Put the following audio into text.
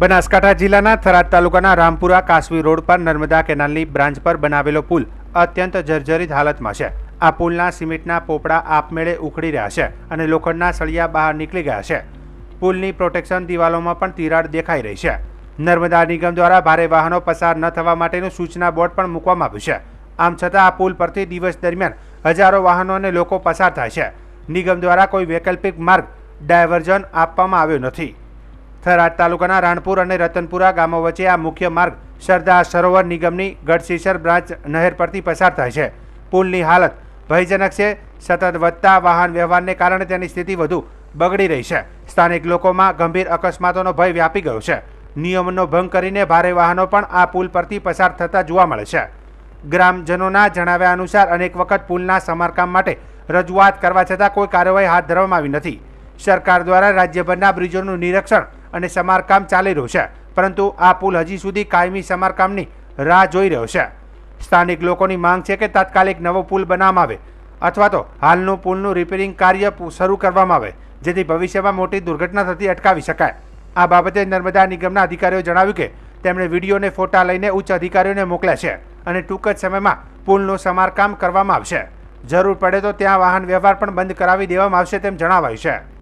બનાસકાંઠા જિલ્લાના થરાદ તાલુકાના રામપુરા કાસવી રોડ પર નર્મદા કેનાલની બ્રાન્ચ પર બનાવેલો પુલ અત્યંત જર્જરિત હાલતમાં છે. આ પુલના સિમેન્ટના પોપડા આપમેળે ઉખડી રહ્યા છે અને લોખંડના સળિયા બહાર નીકળી ગયા છે. પુલની પ્રોટેક્શન દિવાલોમાં પણ તિરાડ દેખાઈ રહી છે. નર્મદા નિગમ દ્વારા ભારે વાહનો પસાર ન થવા માટેનું સૂચના બોર્ડ પણ મૂકવામાં આવ્યું છે. આમ છતાં આ પુલ પરથી દિવસ દરમિયાન હજારો વાહનો અને લોકો પસાર થાય છે. નિગમ દ્વારા કોઈ વૈકલ્પિક માર્ગ ડાયવર્ઝન આપવામાં આવ્યો નથી. થરાદ તાલુકાના રાણપુર અને રતનપુરા ગામો વચ્ચે આ મુખ્ય માર્ગ સરદાર સરોવર નિગમની ગઢસીસર બ્રાન્ચ નહેર પરથી પસાર થાય છે. પુલની હાલત ભયજનક છે. સતત વધતા વાહન વ્યવહારને કારણે તેની સ્થિતિ વધુ બગડી રહી છે. સ્થાનિક લોકોમાં ગંભીર અકસ્માતોનો ભય વ્યાપી ગયો છે. નિયમનો ભંગ કરીને ભારે વાહનો પણ આ પુલ પરથી પસાર થતા જોવા મળે છે. ગ્રામજનોના જણાવ્યા અનુસાર અનેક વખત પુલના સમારકામ માટે રજૂઆત કરવા છતાં કોઈ કાર્યવાહી હાથ ધરવામાં આવી નથી. સરકાર દ્વારા રાજ્યભરના બ્રિજોનું નિરીક્ષણ અને સમારકામ ચાલી રહ્યું છે. પરંતુ આ પુલ હજી સુધી કાયમી સમારકામની રાહ જોઈ રહ્યો છે. સ્થાનિક લોકોની માંગ છે કે તાત્કાલિક નવો પુલ બનાવવામાં આવે અથવા તો હાલનું પુલનું રિપેરિંગ કાર્ય શરૂ કરવામાં આવે, જેથી ભવિષ્યમાં મોટી દુર્ઘટના થતી અટકાવી શકાય. આ બાબતે નર્મદા નિગમના અધિકારીઓએ જણાવ્યું કે તેમણે વિડીયોને ફોટા લઈને ઉચ્ચ અધિકારીઓને મોકલ્યા છે અને ટૂંક જ સમયમાં પુલનું સમારકામ કરવામાં આવશે. જરૂર પડે તો ત્યાં વાહન વ્યવહાર પણ બંધ કરાવી દેવામાં આવશે તેમ જણાવાયું છે.